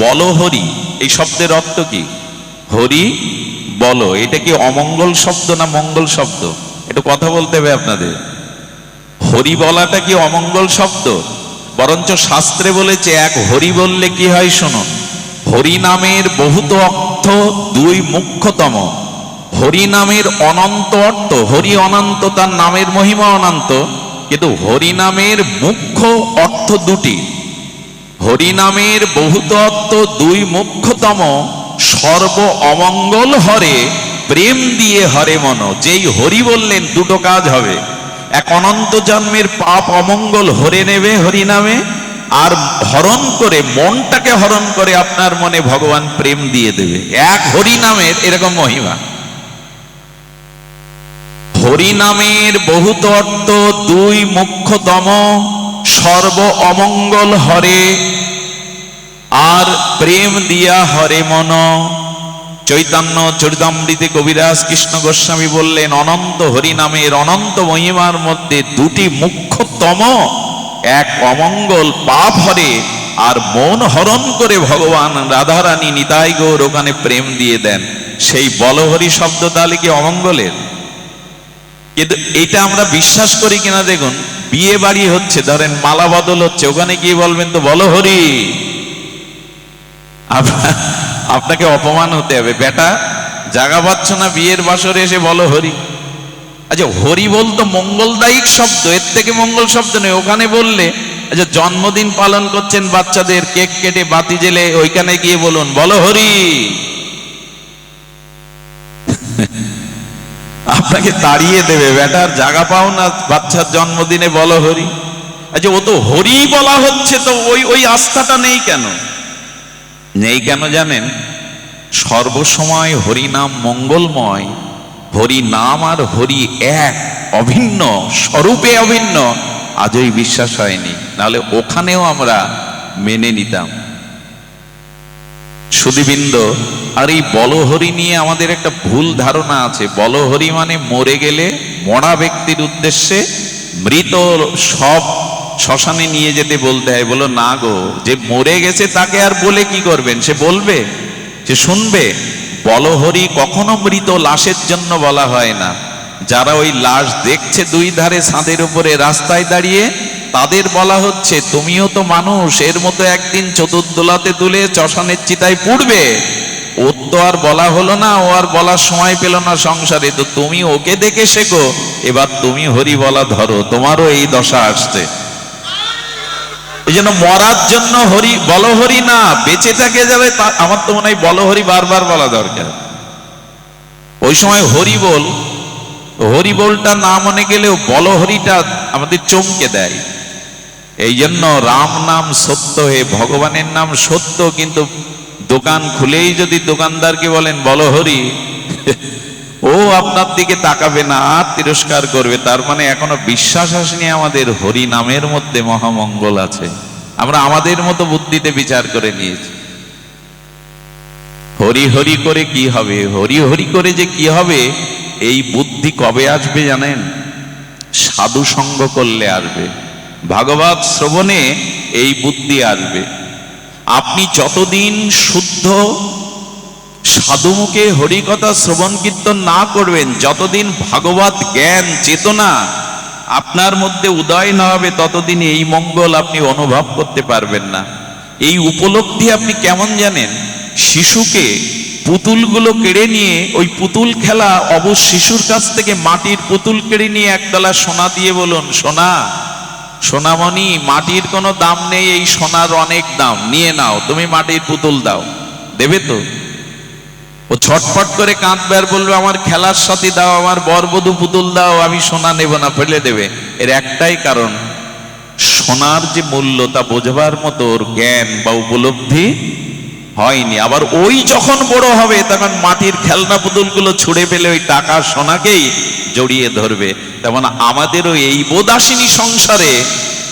বল হরি, এই শব্দের অর্থ কি? হরি, বলো, এটা কি অমঙ্গল শব্দ না মঙ্গল শব্দ? একটু কথা বলতে হবে আপনাদের। হরি বলাটা কি অমঙ্গল শব্দ? বরঞ্চ শাস্ত্রে বলেছে, এক হরি বললে কি হয় শুনুন হরি নামের বহুত অর্থ দুই মুখ্যতম। হরি নামের অনন্ত অর্থ, হরি অনন্ত তার নামের মহিমা অনন্ত, কিন্তু হরি নামের মুখ্য অর্থ দুটি। হরি নামের বহুত অর্থ দুই মুখ্যতম সর্ব অমঙ্গল হরে, প্রেম দিয়ে হরে মন। যেই হরি বললেন, দুটো কাজ হবে। এক অনন্ত জন্মের পাপ অমঙ্গল হরে নেবে হরি নামে আর হরণ করে, মনটাকে হরণ করে আপনার মনে ভগবান প্রেম দিয়ে দেবে। এক হরি নামের এরকম মহিমা। হরি নামের বহুত অর্থ দুই মুখ্যতম সর্ব অমঙ্গল হরে। আর প্রেম দিয়া হরে মন। চৈতন্য চরিতামৃতে কবিরাজ কৃষ্ণ গোস্বামী বললেন, অনন্ত হরি নামের অনন্ত মহিমার মধ্যে দুটি মুখ্যতম। এক অমঙ্গল পাপ হরে, আর মন হরণ করে ভগবান রাধারানী নিতাই গৌর ওখানে প্রেম দিয়ে দেন। সেই বলহরি শব্দ তাহলে কি অমঙ্গলের? এটা আমরা বিশ্বাস করি কিনা দেখুন, বিয়ে বাড়ি হচ্ছে, ধরেন মালা বদল হচ্ছে, ওখানে গিয়ে বলবেন তো, বলো হরি। আপনাকে অপমান হতে হবে, বেটা, জাগা পাচ্ছ না বিয়ের বাসরে এসে বলো হরি। আচ্ছা হরি বলতো মঙ্গলদায়িক শব্দ, এর থেকে মঙ্গল শব্দ নেই ওখানে বললে আচ্ছা জন্মদিন পালন করছেন বাচ্চাদের, কেক কেটে বাতি জেলে ওইখানে গিয়ে বলুন, বলো হরি। আপনাকে তাড়িয়ে দেবে, বেটার জায়গা পাও না, বাচ্চার জন্মদিনে বলো হরি। আচ্ছা ও তো হরি বলা হচ্ছে, তো ওই ওই আস্থাটা নেই কেন? নেই কেন জানেন? সর্বসময় হরি নাম মঙ্গলময়, হরি নাম আর হরি এক, অভিন্ন, স্বরূপে অভিন্ন। আজই বিশ্বাস হয়নি, নাহলে ওখানেও আমরা মেনে নিতাম। সুদীবৃন্দ, আর এই বলহরি নিয়ে আমাদের একটা ভুল ধারণা আছে। বলহরি মানে মরে গেলে মরা ব্যক্তির উদ্দেশ্যে মৃত সব শ্মশানে নিয়ে যেতে বলতে হয়। বলো, না গো, যে মরে গেছে তাকে আর বলে কি করবেন? সে বলবে? সে শুনবে? বলহরি কখনো মৃত লাশের জন্য বলা হয় না। যারা ওই লাশ দেখছে দুই ধারে ছাদের উপরে রাস্তায় দাঁড়িয়ে তাদের বলা হচ্ছে, তুমিও তো মানুষ, এর মতো একদিন চতুর্দোলাতে তুলে চশানের চিতায় পুড়বে। ওর তো আর বলা হলো না, ও আর বলার সময় পেল না সংসারে। তো তুমি ওকে দেখে শেখো। এবার তুমি হরি বলা ধরো, তোমারও এই দশা আসছে। এই জন্য মরার জন্য হরি বলহরি না, বেঁচে থাকে যাবে আমার তো মনে হয় বলহরি বারবার বলা দরকার। ওই সময় হরি বল হরি বলটা না মনে গেলেও বলহরিটা আমাদের চমকে দেয়। এই জন্য রাম নাম সত্য হে, ভগবানের নাম সত্য, কিন্তু দোকান খুলেই যদি দোকানদারকে বলেন, বলো হরি, ও আপনার দিকে তাকাবে না তিরস্কার করবে, তার মানে এখনও বিশ্বাস আসেনি আমাদের হরি নামের মধ্যে, মহামঙ্গল আছে। আমরা আমাদের মতো বুদ্ধিতে বিচার করে নিয়েছি। হরি হরি করে কি হবে? হরি হরি করে যে কি হবে? এই বুদ্ধি কবে আসবে জানেন? সাধু সঙ্গ করলে আসবে। ভাগবত শ্রবণে এই বুদ্ধি আসবে। আপনি যতদিন শুদ্ধ সাধুমুখে হরিকথা শ্রবণ কীর্তন না করবেন, যতদিন ভাগবত জ্ঞান চেতনা আপনার মধ্যে উদয় না হবে, ততদিন এই মঙ্গল আপনি অনুভব করতে পারবেন না। এই উপলব্ধি আপনি কেমন জানেন? শিশুকে পুতুলগুলো কেড়ে নিয়ে, ওই পুতুল খেলা অবশ শিশুর কাছ থেকে মাটির পুতুল কেড়ে নিয়ে একতলা সোনা দিয়ে বলুন, সোনা সোনামণি, মাটির কোনো দাম নেই, এই সোনার অনেক দাম। নিয়ে নাও, তুমি মাটির পুতুল দাও। দেবে তো? ও ছটফট করে কাঁদবে আর বলবে, আমার খেলার সাথে দাও, আমার বরবধূ পুতুল দাও, আমি সোনা নেব না, ফেলে দেবে। এর একটাই কারণ, সোনার যে মূল্য তা বোঝবার মতো ওর জ্ঞান বা উপলব্ধি হয়নি। আবার ওই যখন বড় হবে, তখন মাটির খেলনা পুতুলগুলো ছুড়ে ফেলে ওই টাকা সোনাকেই জড়িয়ে ধরবে। তেমন আমাদেরও এই বোদাসিনী সংসারে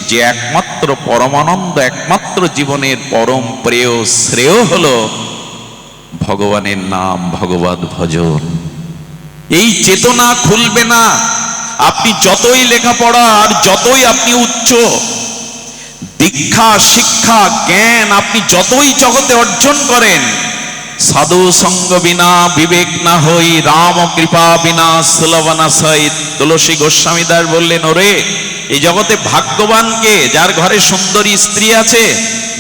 যে একমাত্র পরমানন্দ, একমাত্র জীবনের পরম প্রেয় শ্রেয় হলো ভগবানের নাম ভগবত ভজন। এই চেতনা খুলবে না। আপনি যতই লেখাপড়া আর যতই আপনি উচ্চ দীক্ষা, শিক্ষা, জ্ঞান আপনি যতই জগতে অর্জন করেন, সাধু সঙ্গ বিনা, বিবেক না হই, রাম কৃপা বিনা সুলভনা সহিত তুলসী গোস্বামী দাস বললেন, ওরে, এই জগতে ভাগ্যবানকে যার ঘরে সুন্দরী স্ত্রী আছে,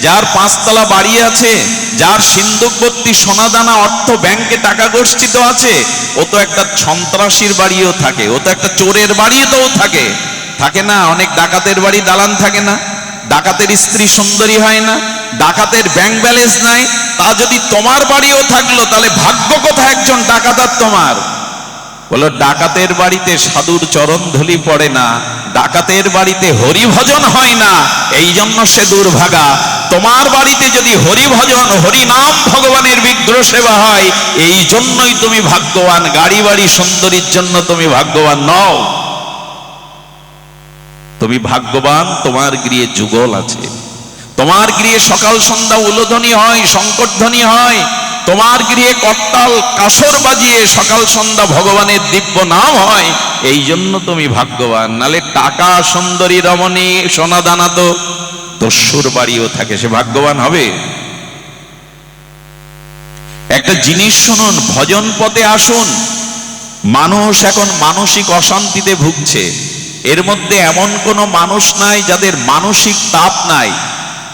যার পাঁচতলা বাড়ি আছে, যার সিন্ধুকবর্তী সোনাদানা অর্থ ব্যাংকে টাকা গচ্ছিত আছে, ও তো একটা সন্ত্রাসীর বাড়িও থাকে, ও তো একটা চোরের বাড়িতেও থাকে। থাকে না, অনেক ডাকাতের বাড়ি দালান থাকে না। ডাকাতের স্ত্রী সুন্দরী হয় না, ডাকাতের ব্যাংক ব্যালেন্স নাই, তা যদি তোমার বাড়িও থাকল, তাহলে ভাগ্য কোথায় একজন ডাকাতার তোমার? বলো, ডাকাতের বাড়িতে সাধুর চরণ ধুলি পড়ে না, ডাকাতের বাড়িতে হরিভজন হয় না এই জন্য সে দুর্ভাগা। তোমার বাড়িতে যদি হরিভজন, হরিনাম ভগবানের বিগ্রহ সেবা হয় এই জন্যই তুমি ভাগ্যবান, গাড়ি বাড়ি সুন্দরীর জন্য তুমি ভাগ্যবান নও। তুমি ভাগ্যবান, তোমার গৃহে যুগল আছে। তোমার গৃহে সকাল সন্ধ্যা উলোধ্বনি হয়, সংকটধ্বনি হয়। তোমার গৃহে কর্তাল কাসর বাজিয়ে সকাল সন্ধ্যা ভগবানের দিব্য নাম হয়। এই জন্য তুমি ভাগ্যবান, নালে টাকা, সুন্দরী, রমণী সোনা দানা তো দস্যুর বাড়িও থাকে। সে ভাগ্যবান হবে। একটা জিনিস শুনুন, ভজন পথে আসুন। মানুষ এখন মানসিক অশান্তিতে ভুগছে। এর মধ্যে এমন কোনো মানুষ নাই যাদের মানসিক তাপ নাই।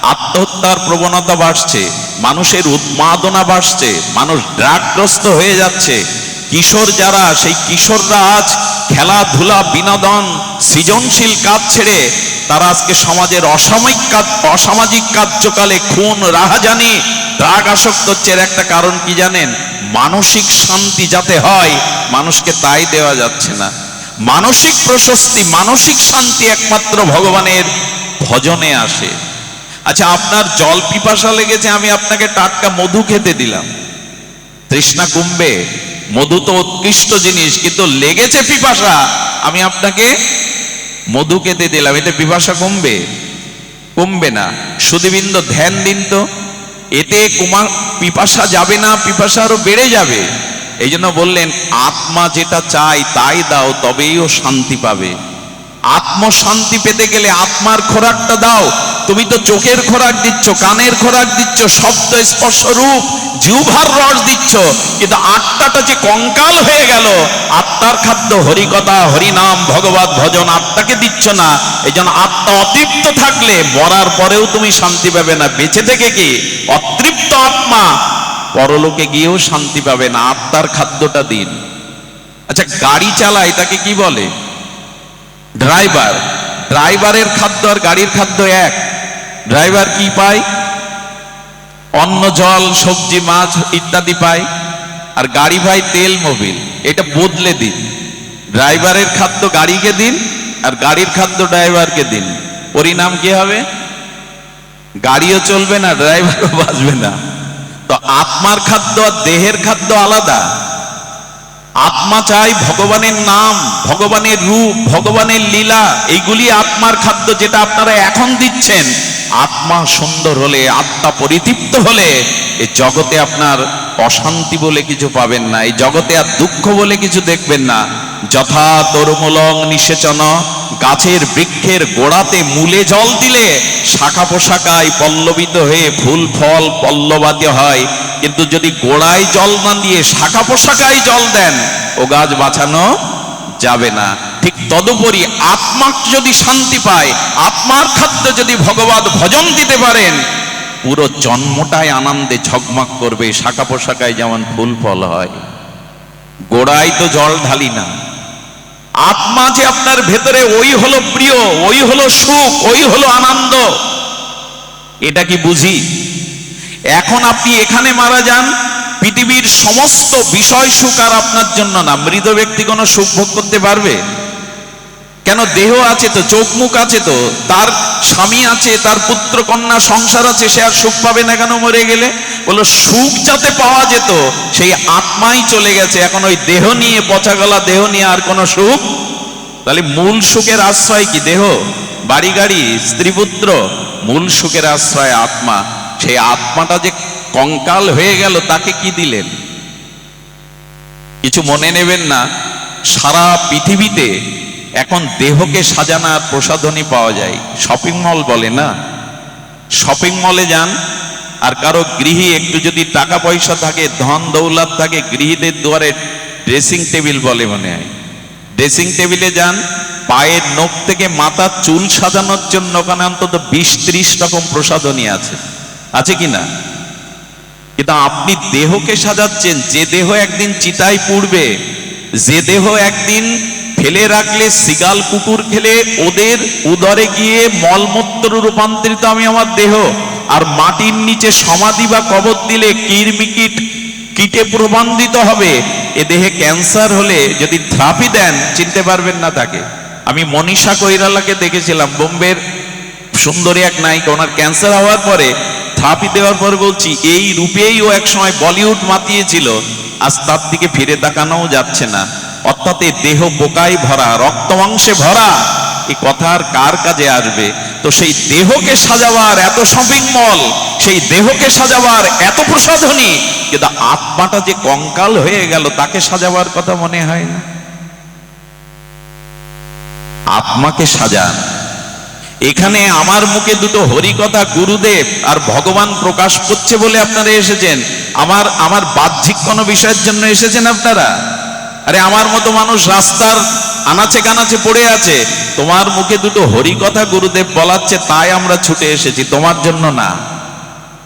আত্মহত্যার প্রবণতা বাড়ছে, মানুষের উন্মাদনা বাড়ছে, মানুষ ড্রাগগ্রস্ত হয়ে যাচ্ছে। কিশোর যারা, সেই কিশোররা আজ খেলাধুলা, বিনোদন, সৃজনশীল কাজ ছেড়ে তারা আজকে সমাজের অসাময়িক কাজ অসামাজিক কার্যকালে খুন, রাহাজানি, ড্রাগ আসক্ত হচ্ছে একটা কারণ কি জানেন? মানসিক শান্তি যাতে হয়, মানুষকে তাই দেওয়া যাচ্ছে না। মানসিক প্রশস্তি, মানসিক শান্তি একমাত্র ভগবানের ভজনে আসে। আচ্ছা আপনার জল পিপাসা লেগেছে, আমি আপনাকে টাটকা মধু খেতে দিলাম। তৃষ্ণা কমবে মধু তো উৎকৃষ্ট জিনিস, কিন্তু লেগেছে পিপাসা, আমি আপনাকে মধু খেতে দিলাম। এতে পিপাসা কমবে কমবে না, সুদীবৃন্দ ধ্যান দিন তো। এতে কুমার পিপাসা যাবে না, পিপাসা আরও বেড়ে যাবে। এই জন্য বললেন, আত্মা যেটা চাই তাই দাও, তবেই ও শান্তি পাবে। আত্মশান্তি পেতে গেলে আত্মার খোরাকটা দাও। তুমি তো চোখের খোরাক দিচ্ছ, কানের খোরাক দিচ্ছ, শব্দ স্পর্শ রূপ, জিহ্বার রস দিচ্ছ। কিন্তু আত্মাটা যে কঙ্কাল হয়ে গেল, আত্মার খাদ্য হরিকথা, হরিনাম, ভগবত ভজন আত্মাকে দিচ্ছ না। এই জন্য আত্মা অতৃপ্ত থাকলে মরার পরেও তুমি শান্তি পাবে না। বেঁচে থেকে কি? অতৃপ্ত আত্মা পরলোকে গিয়েও শান্তি পাবে না, আত্মার খাদ্যটা দিন। আচ্ছা গাড়ি চালায় তাকে কি বলে? ড্রাইভার। ড্রাইভারের খাদ্য আর গাড়ির খাদ্য এক। ড্রাইভার কি পায়? অন্ন, জল, সবজি, মাছ ইত্যাদি পায়। আর গাড়ি ভাই তেল, মোবিল। এটা বদলে দিন। ড্রাইভারের খাদ্য গাড়িকে দিন আর গাড়ির খাদ্য ড্রাইভারকে দিন। পরিণাম কি হবে? গাড়িও চলবে না, ড্রাইভারও বাঁচবে না। তো আত্মার খাদ্য আর দেহের খাদ্য আলাদা। আত্মা চাই ভগবানের নাম, ভগবানের রূপ, ভগবানের লীলা, এইগুলি আত্মার খাদ্য যেটা আপনারা এখন দিচ্ছেন। আত্মা সুন্দর হলে, আত্মা পরিতৃপ্ত হলে এই জগতে আপনার অশান্তি বলে কিছু পাবেন না, এই জগতে আর দুঃখ বলে কিছু দেখবেন না। যথা তরুমূলং নিষেচন গাছের বৃক্ষের গোড়াতে মূলে জল দিলে শাখা পোশাকায় পল্লবিত হয়ে ফুল ফল পল্লবাদ্য হয়। কিন্তু যদি গোড়ায় জল না দিয়ে শাখা পোশাকায় জল দেন, ও গাছ বাঁচানো যাবে না। ঠিক তদুপরি আত্মা যদি শান্তি পায়, আত্মার খাদ্য যদি ভগবত ভজন দিতে পারেন, পুরো জন্মটাই আনন্দে ঝকমক করবে শাখা পোশাকায় যেমন ফুল ফল হয়। গোড়ায় তো জল ঢালি না। আত্মা যে আপনার ভেতরে ওই হলো প্রিয়, ওই হলো সুখ, ওই হলো আনন্দ, এটা কি বুঝি? এখন আপনি এখানে মারা যান, পৃথিবীর সমস্ত বিষয় সুখ আর আপনার জন্য না। মৃত ব্যক্তি কোনো সুখ ভোগ করতে পারবে? কেন দেহ আছে তো, চোখ মুখ আছে তো? তার স্বামী আছে, তার পুত্র কন্যা, সংসার আছে, সে আর সুখ পাবে না কেন মরে গেলে? বলো সুখ যাতে পাওয়া যেত, সেই আত্মাই চলে গেছে। এখন ওই দেহ নিয়ে, পচা গলা দেহ নিয়ে আর কোনো সুখ? তাহলে মূল সুখের আশ্রয় কি? দেহ? বাড়ি গাড়ি? স্ত্রী পুত্র? মূল সুখের আশ্রয় আত্মা। সেই আত্মাটা যে কঙ্কাল হয়ে গেল, তাকে কি দিলেন? কিছু মনে নেবেন না। সারা পৃথিবীতে এখন দেহকে সাজানোর প্রসাধনী পাওয়া যায়। শপিং মল বলে না? শপিং মলে যান, আর কারও গৃহী একটু যদি টাকা পয়সা থাকে ধন দৌলত থাকে, গৃহীদের দুয়ারে ড্রেসিং টেবিল বলে মনে হয়। ড্রেসিং টেবিলে যান, পায়ের নখ থেকে মাথার চুল সাজানোর জন্য ওখানে অন্তত বিশ ত্রিশ রকম প্রসাধনী আছে। আছে কি না? কিন্তু আপনি দেহকে সাজাচ্ছেন, যে দেহ একদিন চিতায় পুড়বে, যে দেহ একদিন ফেলে রাখলে সিগাল কুকুর খেলে ওদের উদরে গিয়ে মলমূত্র রূপান্তরিত আমি আমার দেহ। আর মাটির নিচে সমাধি বা কবর দিলে কিরমিকিট কিটে প্রবন্ধিত হবে। এ দেহে ক্যান্সার হলে যদি থেরাপি দেন, চিনতে পারবেন না তাকে। আমি মনীষা কৈরালাকে দেখেছিলাম, বোম্বের সুন্দরী এক নায়িকা। ওনার ক্যান্সার হওয়ার পরে থাপি দেওয়ার পর বলছি, এই রূপেই ও এক সময় বলিউড মাতিয়েছিল। আজ তার দিকে ফিরে তাকানোও যাচ্ছে না। অর্থাৎ দেহ বোকায় ভরা রক্ত মাংসে ভরা এই কথা আর কার কাজে আসবে? তো সেই দেহকে সাজাবার এত শপিং মল, সেই দেহকে সাজাবার এত প্রসাধনী, কিন্তু আত্মাটা যে কঙ্কাল হয়ে গেল, তাকে সাজাবার কথা মনে হয় না। আত্মাকে সাজান। এখানে আমার মুখে দুটো হরিকথা গুরুদেব আর ভগবান প্রকাশ করছে বলে আপনারা এসেছেন। আমার আমার বাহ্যিক কোনো বিষয়ের জন্য এসেছেন আপনারা? আরে আমার মতো মানুষ রাস্তার আনাচে কানাচে পড়ে আছে। তোমার মুখে দুটো হরিকথা গুরুদেব বলাচ্ছে, তাই আমরা ছুটে এসেছি, তোমার জন্য না।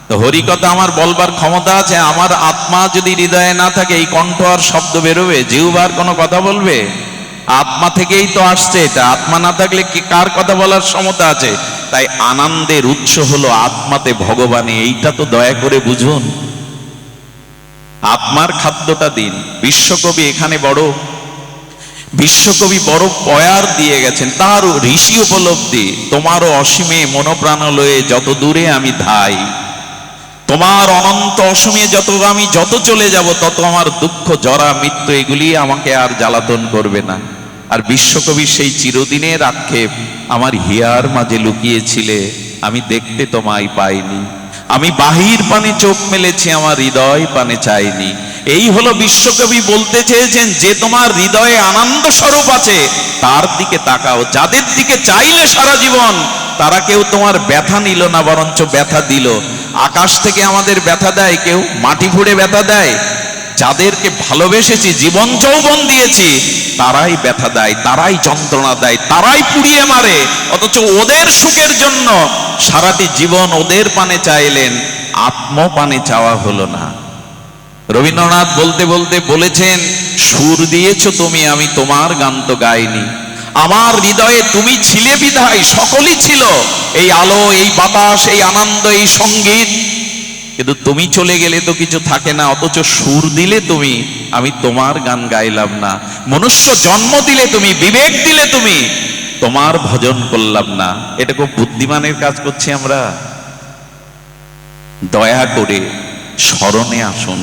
তো হরিকথা আমার বলবার ক্ষমতা আছে, আমার আত্মা যদি হৃদয়ে না থাকে, এই কণ্ঠ আর শব্দ বেরোবে। জিউবার কোনো কথা বলবে? আত্মা থেকেই তো আসছে এটা। আত্মা না থাকলে কি কার কথা বলার ক্ষমতা আছে? তাই আনন্দের উৎস হলো আত্মাতে ভগবানে, এইটা তো দয়া করে বুঝুন। আত্মার খাদ্যটা দিন। বিশ্বকবি এখানে বড়। বিশ্বকবি বড় পয়ার দিয়ে গেছেন। তার ঋষি উপলব্ধি, তোমারও অসীমে মনোপ্রাণলয়ে যত দূরে আমি ধাই, তোমার অনন্ত অসমে যত আমি যত চলে যাব, তত আমার দুঃখ, জরা, মৃত্যু, এগুলি আমাকে আর জ্বালাতন করবে না। আর বিশ্বকবি সেই চিরদিনের আক্ষেপ, আমার হিয়ার মাঝে লুকিয়েছিলে, আমি দেখতে তোমায় পাইনি। আমি বাহির পানে চোখ মেলেছি, আমার হৃদয় পানে চাইনি। এই হলো বিশ্বকবি বলতে চেয়েছেন যে তোমার হৃদয়ে আনন্দ স্বরূপ আছে, তার দিকে তাকাও। যাদের দিকে চাইলে সারা জীবন, তারা কেউ তোমার ব্যথা নিল না, বরঞ্চ ব্যথা দিল। আকাশ থেকে আমাদের ব্যথা দেয়, কেউ মাটি ফুড়ে ব্যথা দেয় যাদেরকে ভালোবেসেছি, জীবন যৌবন দিয়েছি, তারাই ব্যথা দেয়, তারাই যন্ত্রণা দেয়, তারাই পুড়িয়ে মারে। অথচ ওদের সুখের জন্য সারাটি জীবন ওদের পানে চাইলেন, আত্মপানে চাওয়া হলো না। রবীন্দ্রনাথ বলতে বলতে বলেছেন, সুর দিয়েছ তুমি, আমি তোমার গান তো গাইনি। আমার হৃদয়ে তুমি ছিলে বিধায় সকলই ছিল। এই আলো, এই বাতাস, এই আনন্দ, এই সংগীত কিন্তু তুমি চলে গেলে তো কিছু থাকে না, অথচ সুর দিলে তুমি, আমি তোমার গান গাইলাম না। মনুষ্য জন্ম দিলে তুমি, বিবেক দিলে তুমি, তোমার ভজন করলাম না। এটা খুব বুদ্ধিমানের কাজ করছি আমরা। দয়া করে স্মরণে আসুন,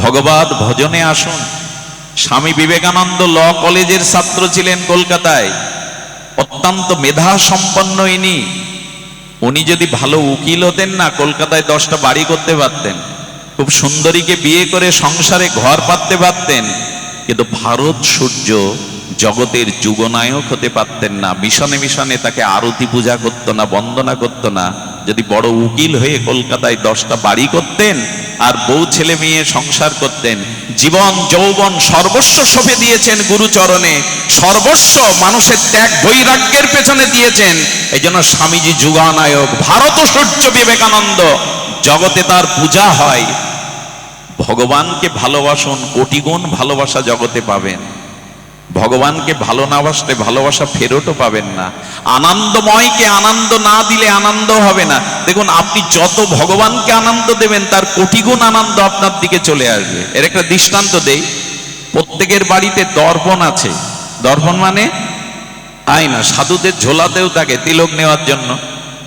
ভগবত ভজনে আসুন। স্বামী বিবেকানন্দ ল কলেজের ছাত্র ছিলেন কলকাতায়, অত্যন্ত মেধা সম্পন্ন ইনি। উনি যদি ভালো উকিল হতেন না, কলকাতায় দশটা বাড়ি করতে পারতেন। খুব সুন্দরীকে বিয়ে করে সংসারে ঘর পাততে পারতেন। কিন্তু ভারত সূর্য জগতের যুগনায়ক হতে পারতেন না। মিশনে মিশনে তাকে আরতি পূজা করতো না, বন্দনা করতো না। যদি বড় উকিল হয়ে কলকাতায় দশটা বাড়ি করতেন আর বউ ছেলে মেয়ে সংসার করতেন জীবন, যৌবন সর্বস্ব সঁপে দিয়েছেন গুরুচরণে। সর্বস্ব মানুষের ত্যাগ বৈরাগ্যের পেছনে দিয়েছেন। এই জন্য স্বামীজি যুগানায়ক, ভারত সূর্য বিবেকানন্দ, জগতে তার পূজা হয়। ভগবানকে ভালোবাসুন কোটিগুণ ভালোবাসা জগতে পাবেন। ভগবানকে ভালো না বাসলে ভালোবাসা ফেরতও পাবেন না। আনন্দময়কে আনন্দ না দিলে আনন্দ হবে না। দেখুন, আপনি যত ভগবানকে আনন্দ দেবেন, তার কোটি গুণ আনন্দ আপনার দিকে চলে আসবে। এর একটা দৃষ্টান্ত দেই। প্রত্যেকের বাড়িতে দর্পণ আছে। দর্পণ মানে? আয়না সাধুদের ঝোলাতেও থাকে তিলক নেওয়ার জন্য।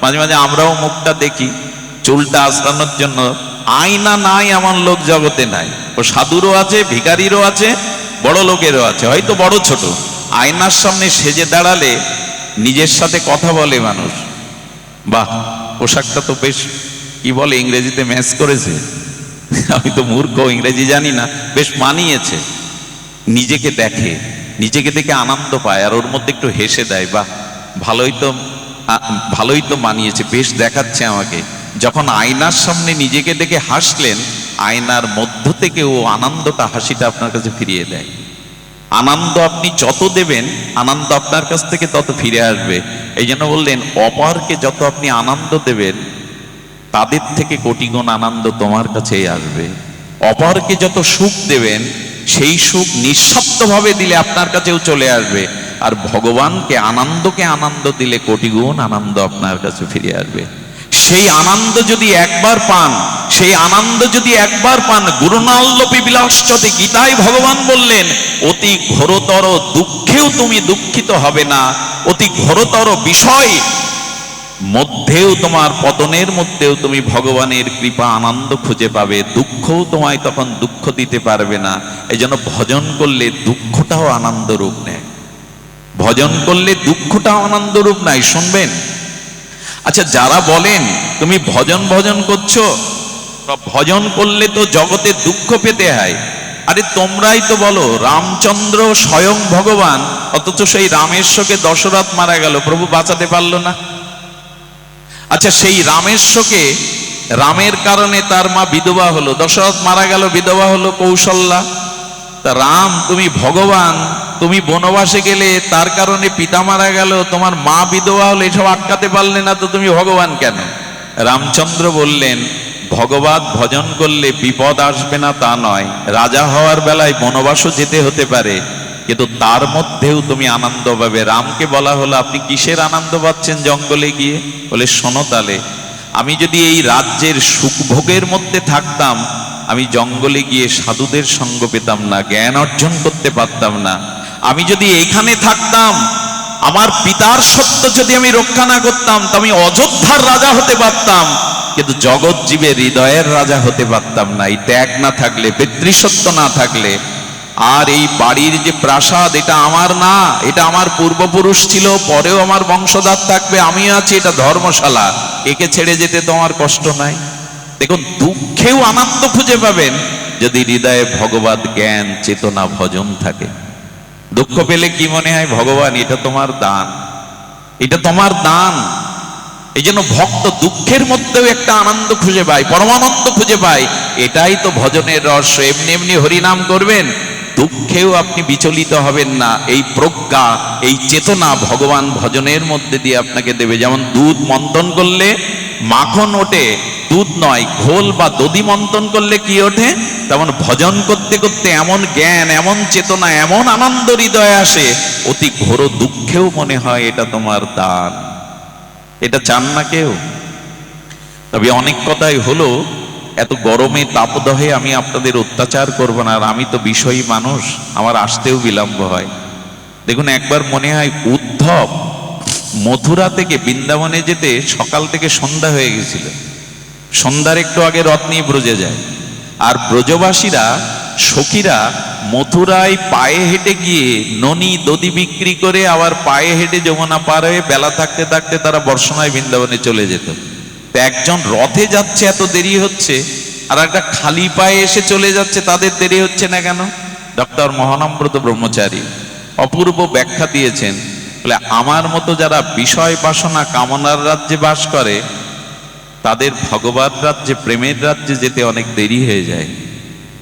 মাঝে মাঝে আমরাও মুখটা দেখি, চুলটা আসানোর জন্য। আয়না নাই, এমন লোক জগতে নাই। ও সাধুরও আছে, ভিখারিরও আছে বড় লোকেরও আছে, হয়তো বড় ছোট। আয়নার সামনে সেজে দাঁড়ালে নিজের সাথে কথা বলে মানুষ। বাহ, পোশাকটা তো বেশ, কি বলে ইংরেজিতে ম্যাচ করেছে। আমি তো মূর্খ, ইংরেজি জানি না, বেশ মানিয়েছে। নিজেকে দেখে নিজেকে দেখে আনন্দ পায় আর ওর মধ্যে একটু হেসে দেয়, বাহ। ভালোই তো ভালোই তো মানিয়েছে, বেশ দেখাচ্ছে আমাকে। যখন আয়নার সামনে নিজেকে দেখে হাসলেন আয়নার মধ্য থেকে ও আনন্দটা, হাসিটা আপনার কাছে ফিরিয়ে দেয়। আনন্দ আপনি যত দেবেন, আনন্দ আপনার কাছ থেকে তত ফিরে আসবে। এই জন্য বললেন, অপরকে যত আপনি আনন্দ দেবেন, তাদের থেকে কোটি গুণ আনন্দ তোমার কাছেই আসবে। অপরকে যত সুখ দেবেন, সেই সুখ নিঃশব্দভাবে দিলে আপনার কাছেও চলে আসবে। আর ভগবানকে, আনন্দকে আনন্দ দিলে কোটি গুণ আনন্দ আপনার কাছে ফিরে আসবে। সেই আনন্দ যদি একবার পান, সেই আনন্দ যদি একবার পান গুরুনাল্লপি বিলাসচতে গীতায় ভগবান বললেন, অতি ঘোরতর দুঃখেও তুমি দুঃখিত হবে না, অতি ঘোরতর বিষয় মধ্যেও তোমার পতনের মধ্যেও তুমি ভগবানের কৃপা আনন্দ খুঁজে পাবে, দুঃখও তোমায় তখন দুঃখ দিতে পারবে না। এই জন্য ভজন করলে দুঃখটাও আনন্দ রূপ নেয়। ভজন করলে দুঃখটাও আনন্দ রূপ নাই শুনবেন? আচ্ছা যারা বলেন তুমি ভজন ভজন করছ ভজন করলে তো জগতে দুঃখ পেতে হয়। আরে তোমরাই তো বলো, রামচন্দ্র স্বয়ং ভগবান, অথচ সেই রামেশ্বকে দশরথ মারা গেল, প্রভু বাঁচাতে পারল না। আচ্ছা সেই রামেশ্বকে রামের কারণে তার মা বিধবা হলো, দশরথ মারা গেল, বিধবা হলো কৌশল্যা। রাম, তুমি ভগবান, তুমি বনবাসে গেলে তার কারণে পিতা মারা গেল, তোমার মা বিধবা হলো এসব আটকাতে পারলে না, তো তুমি ভগবান কেন? রামচন্দ্র বললেন, ভগবান ভজন করলে বিপদ আসবে না তা নয়, রাজা হওয়ার বেলায় বনবাসও যেতে হতে পারে, কিন্তু তার মধ্যেও তুমি আনন্দ পাবে। রামকে বলা হলো, আপনি কিসের আনন্দ পাচ্ছেন জঙ্গলে গিয়ে? বলে, শোনো তালে, আমি যদি এই রাজ্যের সুখভোগের মধ্যে থাকতাম আমি জঙ্গলে গিয়ে সাধুদের সঙ্গ পেতাম না, জ্ঞান অর্জন করতে পারতাম না। আমি যদি এখানে থাকতাম, আমার পিতার সত্য যদি আমি রক্ষা না করতাম, তো আমি অযোধ্যার রাজা হতে পারতাম। কিন্তু জগৎ জীবের হৃদয়ের রাজা হতে পারতাম না। এই ত্যাগ না থাকলে পিতৃসত্য না থাকলে, আর এই বাড়ির যে প্রাসাদ, এটা আমার না, এটা আমার পূর্বপুরুষ ছিল, পরেও আমার বংশধর থাকবে, আমিও আছি, এটা ধর্মশালা। একে ছেড়ে যেতে তোমার কষ্ট নাই। দেখুন, দুঃখেও আনন্দ খুঁজে পাবেন যদি হৃদয়ে ভগবত জ্ঞান, চেতনা, ভজন থাকে। দুঃখ পেলে কি মনে হয়, ভগবান, এটা তোমার দান। এটা তোমার দান। এই জন্য ভক্ত দুঃখের মধ্যেও একটা আনন্দ খুঁজে পায়, পরমানন্দ খুঁজে পায়। এটাই তো ভজনের রহস্য। এমনি এমনি হরিনাম করবেন, দুঃখেও আপনি বিচলিত হবেন না। এই প্রজ্ঞা, এই চেতনা ভগবান ভজনের মধ্যে দিয়ে আপনাকে দেবে। যেমন দুধ মন্থন করলে মাখন ওঠে দুধ নয়, ঘোল বা দধি মন্থন করলে কি ওঠে? তেমন ভজন করতে করতে এমন জ্ঞান, এমন চেতনা, এমন আনন্দ হৃদয়ে আসে, অতি ঘোর দুঃখেও মনে হয় এটা তোমার দান। এটা চান না কেউ? তবে অনেক কথাই হলো, এত গরমে তাপদহে আমি আপনাদের অত্যাচার করব না, আর আমি তো বিষয়ী মানুষ, আমার আসতেও বিলম্ব হয়। দেখুন, একবার মনে হয় উদ্ধব মথুরা থেকে বৃন্দাবনে যেতে সকাল থেকে সন্ধ্যা হয়ে গেছিল। সন্ধ্যার একটু আগে রথ নিয়ে ব্রজে যায়। আর ব্রজবাসীরা, সখীরা মথুরায় পায়ে হেঁটে গিয়ে ননি দধি বিক্রি করে আবার পায়ে হেঁটে যমুনা পার হয়ে বেলা থাকতে থাকতে তারা বর্ষণায় বৃন্দাবনে চলে যেত। তো একজন রথে যাচ্ছে, এত দেরি হচ্ছে, আর একটা খালি পায়ে এসে চলে যাচ্ছে, তাদের দেরি হচ্ছে না কেন? ডক্টর মহানম্রত ব্রহ্মচারী অপূর্ব ব্যাখ্যা দিয়েছেন, বলে, আমার মতো যারা বিষয় বাসনা কামনার রাজ্যে বাস করে তাদের ভগবান রাজ্যে, প্রেমের রাজ্যে যেতে অনেক দেরি হয়ে যায়।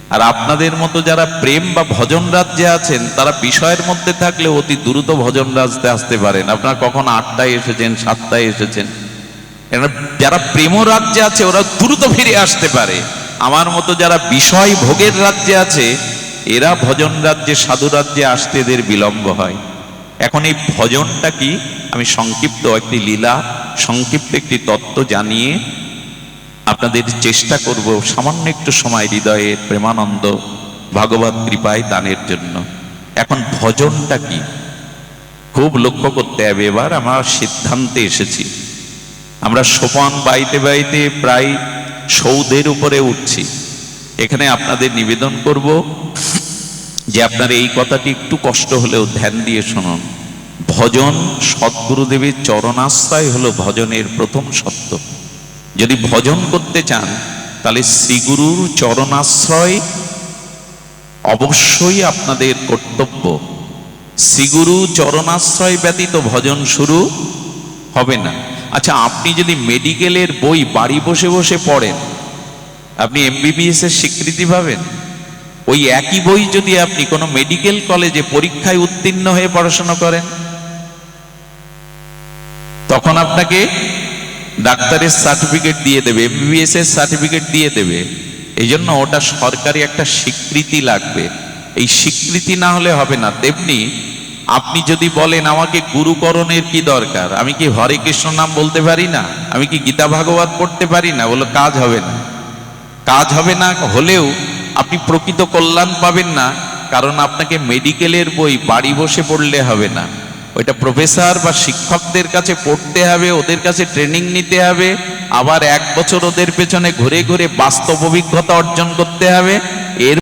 আর আপনাদের মতো যারা প্রেম বা ভজন রাজ্যে আছেন, তারা বিষয়ের মধ্যে থাকলে অতি দ্রুত ভজন রাজ্যে আসতে পারেন। আপনারা কখন আটটায় এসেছেন, সাতটায় এসেছেন? যারা প্রেম রাজ্যে আছে, ওরা দ্রুত ফিরে আসতে পারে। আমার মতো যারা বিষয় ভোগের রাজ্যে আছে, এরা ভজন রাজ্যে, সাধু রাজ্যে আসতে এদের বিলম্ব হয়। এখন এই ভজনটা কি? আমি সংক্ষিপ্ত একটি লীলা সংক্ষিপ্ত একটি তত্ত্ব জানিয়ে আপনাদের চেষ্টা করব সামান্য একটু সময় হৃদয়ে প্রেমানন্দ ভগবত কৃপায় দানের জন্য। এখন ভজনটা কি? খুব লক্ষ্য করতে হবে। এবার আমরা সিদ্ধান্তে এসেছি। আমরা সোপান বাইতে বাইতে প্রায় সৌদের উপরে উঠছি। এখানে আপনাদের নিবেদন করব যে আপনার এই কথাটি একটু কষ্ট হলেও ধ্যান দিয়ে শুনুন। ভজন সদ্গুরুদেবের চরণাশ্রয় হলো ভজনের প্রথম সত্য যদি ভজন করতে চান, তাহলে শ্রীগুরুর চরণাশ্রয় অবশ্যই আপনাদের কর্তব্য। শ্রীগুরু চরণাশ্রয় ব্যতীত ভজন শুরু হবে না। আচ্ছা আপনি যদি মেডিকেলের বই বাড়ি বসে বসে পড়েন, আপনি এমবিবিএস এর স্বীকৃতি পাবেন। ওই একই বই যদি আপনি কোনো মেডিকেল কলেজে পরীক্ষায় উত্তীর্ণ হয়ে পড়াশোনা করেন তখন আপনাকে ডাক্তারের সার্টিফিকেট দিয়ে দেবে এমবিবিএস এর সার্টিফিকেট দিয়ে দেবে। এই জন্য ওটা সরকারি একটা স্বীকৃতি লাগবে। এই স্বীকৃতি না হলে হবে না। তেমনি আপনি যদি বলেন, আমাকে গুরুকরণের কি দরকার? আমি কি হরে কৃষ্ণ নাম বলতে পারি না? আমি কি গীতা ভাগবত পড়তে পারি না? বলো কাজ হবে না। কাজ হবে না হলেও আপনি প্রকৃত কল্যাণ পাবেন না, কারণ আপনাকে মেডিকেলের বই, বাড়ি বসে পড়লে হবে না। ওইটা প্রফেসর বা শিক্ষকদের কাছে পড়তে হবে, ওদের কাছে ট্রেনিং নিতে হবে, আবার এক বছর ওদের পেছনে ঘুরে ঘুরে বাস্তব অভিজ্ঞতা অর্জন করতে হবে। এর